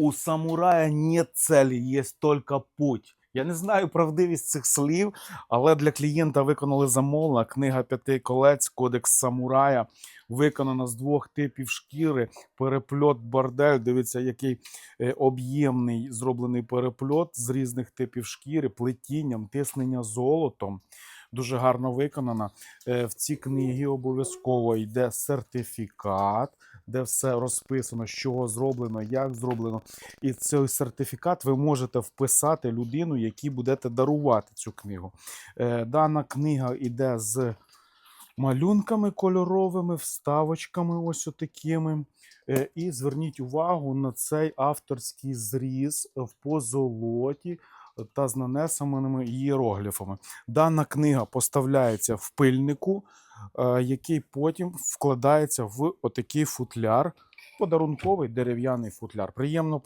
У самурая нет цели, є тільки путь. Я не знаю правдивість цих слів, але для клієнта виконали замовлення. Книга п'яти колець, кодекс самурая. Виконана з двох типів шкіри, перепльот бордель. Дивіться, який е, об'ємний зроблений перепльот з різних типів шкіри, плетінням, тиснення золотом. Дуже гарно виконана. Е, В цій книгі обов'язково йде сертифікат, де все розписано, з чого зроблено, як зроблено. І цей сертифікат ви можете вписати людину, якій будете дарувати цю книгу. Е, Дана книга йде з малюнками кольоровими, вставочками, ось отакими. Е, І зверніть увагу на цей авторський зріз в позолоті та з нанесеними ієрогліфами. Дана книга поставляється в пильнику, е, який потім вкладається в отакий футляр, подарунковий дерев'яний футляр. Приємно